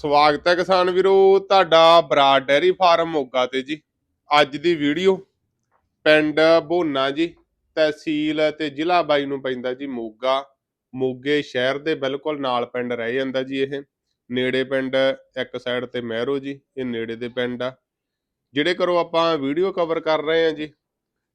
ਸਵਾਗਤ ਹੈ ਕਿਸਾਨ ਵੀਰੋ, ਤੁਹਾਡਾ ਬਰਾੜ ਡੈਰੀ ਫਾਰਮ ਮੋਗਾ ਤੇ ਜੀ। ਅੱਜ ਦੀ ਵੀਡੀਓ ਪਿੰਡ ਬੋਨਾ ਜੀ, ਤਹਿਸੀਲ ਤੇ ਜ਼ਿਲ੍ਹਾ ਬਾਈ ਨੂੰ ਪੈਂਦਾ ਜੀ ਮੋਗਾ। ਮੋਗੇ ਸ਼ਹਿਰ ਦੇ ਬਿਲਕੁਲ ਨਾਲ ਪਿੰਡ ਰਹਿ ਜਾਂਦਾ ਜੀ ਇਹ। ਨੇੜੇ ਪਿੰਡ ਇੱਕ ਸਾਈਡ ਤੇ ਮਹਿਰੋ ਜੀ, ਇਹ ਨੇੜੇ ਦੇ ਪਿੰਡ ਆ। ਜਿਹੜੇ ਕਰੋ ਆਪਾਂ ਵੀਡੀਓ ਕਵਰ ਕਰ ਰਹੇ ਹਾਂ ਜੀ,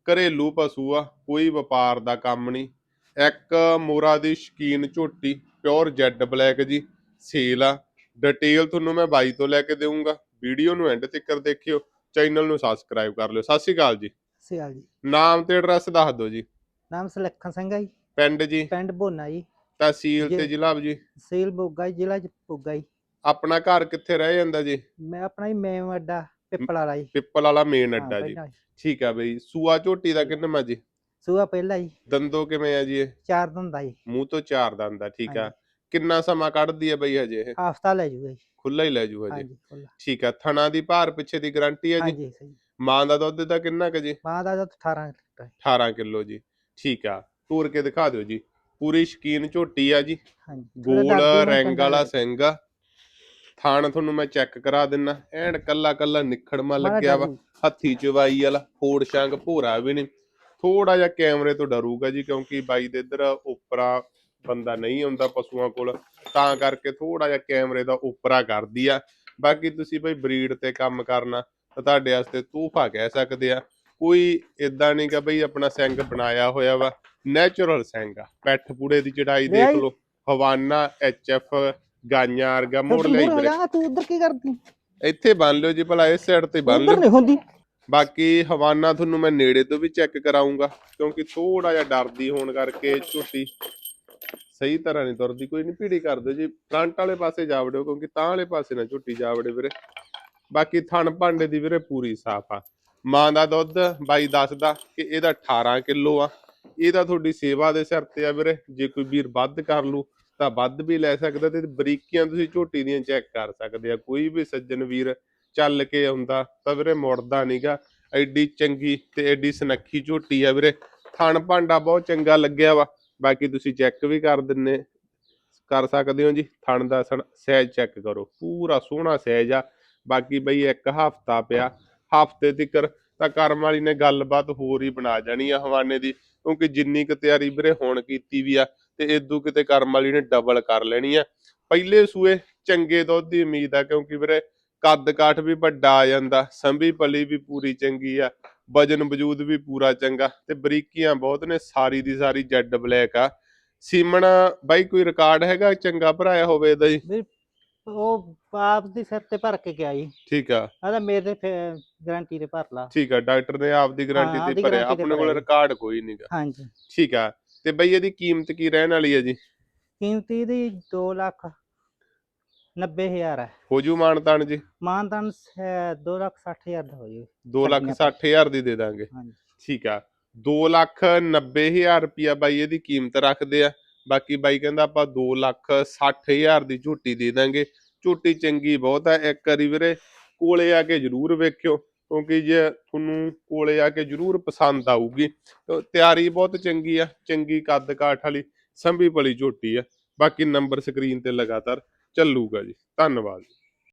ਘਰੇਲੂ ਪਸ਼ੂ ਆ, ਕੋਈ ਵਪਾਰ ਦਾ ਕੰਮ ਨਹੀਂ। ਇੱਕ ਮੋਰਾ ਦੀ ਸ਼ਕੀਨ ਝੋਟੀ ਪਿਓਰ ਜੈਡ ਬਲੈਕ ਜੀ, ਸੇਲ ਆ। ਡਿਟੇਲ ਤੁਹਾਨੂੰ ਮੈਂ ਬਾਈ ਤੋਂ ਲੈ ਕੇ ਦੇਵਾਂਗਾ ਵੀਡੀਓ ਨੂੰ ਐਂਡ ਤੱਕ ਦੇਖਿਓ ਚੈਨਲ ਨੂੰ ਸਬਸਕ੍ਰਾਈਬ ਕਰ ਲਿਓ। ਸਤਿ ਸ਼੍ਰੀ ਅਕਾਲ ਜੀ। ਸਿਆਲ ਜੀ। ਨਾਮ ਤੇ ਐਡਰੈਸ ਦੱਸ ਦਿਓ ਜੀ। ਨਾਮ ਸੁਲੱਖਣ ਸਿੰਘ ਹੈ ਜੀ। ਪਿੰਡ ਜੀ। ਪਿੰਡ ਬੋਨਾ ਜੀ। ਤਹਿਸੀਲ ਤੇ ਜੀ। ਜ਼ਿਲ੍ਹਾ ਜੀ। ਸੇਲ ਬੋਗਾ ਜੀ, ਜ਼ਿਲ੍ਹਾ ਚ ਬੋਗਾ ਜੀ। ਆਪਣਾ ਘਰ ਕਿੱਥੇ ਰਹਿ ਜਾਂਦਾ ਜੀ? ਮੈਂ ਆਪਣਾ ਹੀ ਮੇਮ ਅੱਡਾ ਪਿੱਪਲ ਵਾਲਾ ਜੀ। ਪਿੱਪਲ ਵਾਲਾ ਮੇਨ ਅੱਡਾ ਜੀ। ਠੀਕ ਆ ਬਈ। ਸੂਆ ਝੋਟੀ ਦਾ ਕਿੰਨਾ ਜੀ? ਸੂਆ ਪਹਿਲਾ ਜੀ। ਦੰਦੋ ਕਿਵੇਂ ਆ ਜੀ ਇਹ? ਚਾਰ ਦਿਨ ਦਾ ਜੀ। ਮੂੰਹ ਤੋਂ ਚਾਰ ਦੰਦ ਆ ਠੀਕ ਆ। ਹਾਂਜੀ। ਕਿੰਨਾ ਸਮਾਂ ਕੱਢਦੀ ਆ ਬਈ ਹਜੇ ਇਹ? ਹਫਤਾ ਲੈ ਜੂਗਾ ਜੀ। ਖੁੱਲਾ ਹੀ ਲੈ ਜੂ ਹਜੇ। ਹਾਂਜੀ ਖੁੱਲਾ ਠੀਕ ਆ ਥਣਾ ਦੀ ਭਾਰ ਪਿੱਛੇ ਦੀ ਗਾਰੰਟੀ ਆ ਜੀ? ਹਾਂਜੀ ਸਹੀ। ਮਾਂ ਦਾ ਦੁੱਧ ਦਾ ਕਿੰਨਾ ਕੁ ਜੀ? ਮਾਂ ਦਾ ਦੁੱਧ 18 ਲੀਟਰ ਹੈ। 18 ਕਿਲੋ ਜੀ। ਠੀਕ ਆ ਤੋਰ ਕੇ ਦਿਖਾ ਦਿਓ ਜੀ। ਪੂਰੀ ਸ਼ਕੀਨ ਝੋਟੀ ਆ ਜੀ। ਹਾਂਜੀ ਥੋੜ੍ਹਾ ਗੋਲ ਰੰਗ ਵਾਲਾ ਜੀ। ਸਿੰਘ ਆ। ਥਾਣ ਤੁਹਾਨੂੰ ਮੈਂ ਚੈੱਕ ਕਰਾ ਦਿੰਨਾ। ਐਨ ਕੱਲਾ ਕੱਲਾ ਨਿਖੜਮਾ ਮਾੜਾ ਲੱਗਿਆ ਵਾ। ਡਰੂ। ਹੱਥੀ ਚਵਾਈ ਵਾਲਾ ਫੋੜ ਸ਼ੰਗ ਭੋਰਾ ਵੀ ਨਹੀਂ। ਥੋੜਾ ਜਿਹਾ ਕੈਮਰੇ ਤੋਂ ਡਰੂਗਾ ਜੀ ਕਿਉਂਕਿ ਬਾਈ ਦੇ ਇੱਧਰ ਉਪਰਾ ਬੰਦਾ ਨਹੀਂ ਆਉਂਦਾ ਪਸ਼ੂਆਂ ਕੋਲ ਤਾਂ ਕਰਕੇ ਥੋੜਾ ਜਿਹਾ ਕੈਮਰੇ ਦਾ ਉਪਰਾ ਕਰਦੀ ਆ। ਬਾਕੀ ਤੁਸੀਂ ਬਈ ਬਰੀਡ ਤੇ ਕੰਮ ਕਰਨਾ ਤਾਂ ਤੁਹਾਡੇ ਵਾਸਤੇ ਤੋਹਫਾ ਕਹਿ ਸਕਦੇ ਆ। ਕੋਈ ਇਦਾਂ ਨਹੀਂ ਕਿ ਬਈ ਆਪਣਾ ਸਿੰਘ ਬਣਾਇਆ ਹੋਇਆ ਵਾ ਨੈਚੁਰਲ ਸਿੰਘ ਆ। ਪੈਠ ਪੂੜੇ ਦੀ ਚੜਾਈ ਦੇਖ ਲਓ ਹਵਾਨਾ ਐਚਐਫ ਗਾਈਆਂ ਵਰਗਾ ਮੋੜ ਲਈ ਤੂੰ ਉਧਰ ਕੀ ਕਰਦੀ? ਇੱਥੇ ਬੰਨ ਲਿਓ ਜੀ ਭਲਾ ਇਸ ਸਾਈਡ ਤੇ ਬੰਨ ਲਿਓ। ਨਹੀਂ ਹੁੰਦੀ। ਬਾਕੀ ਹਵਾਨਾ ਤੁਹਾਨੂੰ ਮੈਂ ਨੇੜੇ ਤੋਂ ਵੀ ਚੈੱਕ ਕਰਾਉਂਗਾ ਕਿਉਂਕਿ ਥੋੜਾ ਜਿਹਾ ਡਰਦੀ ਹੋਣ ਕਰਕੇ ਝੋਟੀ ਸਹੀ ਤਰ੍ਹਾਂ ਨਹੀਂ ਤੁਰਦੀ, ਕੋਈ ਨਹੀਂ ਭੀੜੀ ਕਰ ਦਿਓ ਜੀ। ਫਰੰਟ ਵਾਲੇ ਪਾਸੇ ਜਾ ਵੜਿਓ, ਕਿਉਂਕਿ ਤਾਂ ਵਾਲੇ ਪਾਸੇ ਨਾ ਝੋਟੀ ਜਾ ਵੜੇ ਵੀਰੇ। ਬਾਕੀ ਥਣ ਭਾਂਡੇ ਦੀ ਵੀਰੇ ਪੂਰੀ ਸਾਫ਼ ਆ। ਮਾਂ ਦਾ ਦੁੱਧ, ਬਾਈ ਦੱਸਦਾ ਕਿ ਇਹਦਾ 18 ਕਿਲੋ ਆ। ਇਹਦਾ ਤੁਹਾਡੀ ਸੇਵਾ ਦੇ ਸਿਰ ਤੇ ਆ ਵੀਰੇ। ਜੇ ਕੋਈ ਵੀਰ ਵੱਧ ਕਰ ਲੂ, ਤਾਂ ਵੱਧ ਵੀ ਲੈ ਸਕਦਾ ਤੇ ਬਰੀਕੀਆਂ ਤੁਸੀਂ ਝੋਟੀ ਦੀਆਂ ਚੈੱਕ ਕਰ ਸਕਦੇ ਆ। ਕੋਈ ਵੀ ਸੱਜਣ ਵੀਰ ਚੱਲ ਕੇ ਆਉਂਦਾ, ਤਾਂ ਵੀਰੇ ਮੁੜਦਾ ਨਹੀਂਗਾ ਐਡੀ ਚੰਗੀ ਤੇ ਐਡੀ ਸਨੱਖੀ ਝੋਟੀ ਆ ਵੀਰੇ। ਥਣ ਭਾਂਡਾ ਬਹੁਤ ਚੰਗਾ ਲੱਗਿਆ ਵਾ। ਬਾਕੀ ਤੁਸੀਂ ਚੈੱਕ ਵੀ ਕਰ ਦਿੰਨੇ, ਕਰ ਸਕਦੇ ਹੋ ਜੀ। ਥਣ ਦਾ ਸਾਈਜ਼ ਚੈੱਕ ਕਰੋ। ਪੂਰਾ ਸੋਹਣਾ ਸਾਈਜ਼ ਆ। ਬਾਕੀ ਬਈ ਇੱਕ ਹਫਤਾ ਪਿਆ। ਹਫ਼ਤੇ ਤੱਕ ਤਾਂ ਕਰਮ ਵਾਲੀ ਨੇ ਗੱਲਬਾਤ ਹੋਰ ਹੀ ਬਣਾ ਜਾਣੀ ਆ ਹਵਾਨੇ ਦੀ। ਕਿਉਂਕਿ ਜਿੰਨੀ ਕੁ ਤਿਆਰੀ ਵੀਰੇ ਹੁਣ ਕੀਤੀ ਵੀ ਆ, ਤੇ ਇਦੋਂ ਕਿਤੇ ਕਰਮ ਵਾਲੀ ਨੇ ਡਬਲ ਕਰ ਲੈਣੀ ਆ। ਪਹਿਲੇ ਸੂਏ ਚੰਗੇ ਦੁੱਧ ਦੀ ਉਮੀਦ ਆ, ਕਿਉਂਕਿ ਵੀਰੇ ਕੱਦ ਕਾਠ ਵੀ ਵੱਡਾ ਆ ਜਾਂਦਾ, ਸੰਭੀ ਪਲੀ ਵੀ ਪੂਰੀ ਚੰਗੀ ਆ। ਵਜਨ ਵਜੂਦ ਵੀ ਪੂਰਾ ਚੰਗਾ ਤੇ ਬਰੀਕੀਆਂ ਬਹੁਤ ਨੇ ਸਾਰੀ ਦੀ ਸਾਰੀ ਜੈਡ ਬਲੈਕ ਆ। ਸੀਮਣ ਬਾਈ ਕੋਈ ਰਿਕਾਰਡ ਹੈਗਾ ਚੰਗਾ ਭਰਾਇਆ ਹੋਵੇ ਇਹਦਾ ਜੀ? ਵੀ ਉਹ ਆਪ ਦੀ ਸਿਰ ਤੇ ਭਰ ਕੇ ਗਿਆ ਜੀ। ਠੀਕ ਆ। ਆਦਾ ਮੇਰੇ ਤੇ ਗਾਰੰਟੀ ਤੇ ਭਰ ਲਾ ਠੀਕ ਆ ਡਾਕਟਰ ਨੇ ਆਪਦੀ ਹਾਂ, ਗਾਰੰਟੀ ਤੇ ਭਰਿਆ ਆਪਣੇ ਕੋਲ। ਰਿਕਾਰਡ ਕੋਈ ਨਹੀਂਗਾ ਹਾਂਜੀ। ਠੀਕ ਆ ਤੇ ਬਈ ਇਹਦੀ ਕੀਮਤ ਕੀ ਰਹਿਣ ਵਾਲੀ ਹੈ ਜੀ? ਕੀਮਤੀ ਦੀ 2 ਲੱਖ। 90000 ਹੈ। ਹੋ ਜੂ? ਮਾਨਤਾਨ ਜੀ ਮਾਨਦਾਨ 2 ਲੱਖ 60000 ਦਾ ਹੋ ਜੀ 2 ਲੱਖ ਛੱਡਣੇ 60000 ਦੀ ਦੇ ਦਾਂਗੇ। ਹਾਂਜੀ। ਠੀਕ ਆ। 2 ਲੱਖ 90000 ਰੁਪਿਆ ਬਾਈ ਇਹਦੀ ਕੀਮਤ ਰੱਖਦੇ ਆ। ਬਾਕੀ ਬਾਈ ਕਹਿੰਦਾ ਆਪਾਂ 2 ਲੱਖ 60000 ਦੀ ਝੋਟੀ ਦੇ ਦਾਂਗੇ। ਝੋਟੀ ਚੰਗੀ ਬਹੁਤ ਆ। ਇੱਕ ਵਾਰੀ ਵੀਰੇ ਕੋਲੇ ਆ ਕੇ ਜਰੂਰ ਵੇਖਿਓ ਕਿਉਂਕਿ ਜੇ ਤੁਹਾਨੂੰ ਕੋਲੇ ਆ ਕੇ ਜਰੂਰ ਪਸੰਦ ਆਊਗੀ ਤਿਆਰੀ ਬਹੁਤ ਚੰਗੀ ਆ। ਚੰਗੀ ਕੱਦ ਕਾਠ ਵਾਲੀ ਸੰਭੀ ਪਲੀ ਝੋਟੀ ਆ। ਬਾਕੀ ਨੰਬਰ ਸਕਰੀਨ ਤੇ ਲਗਾਤਾਰ ਚੱਲੂਗਾ ਜੀ। ਧੰਨਵਾਦ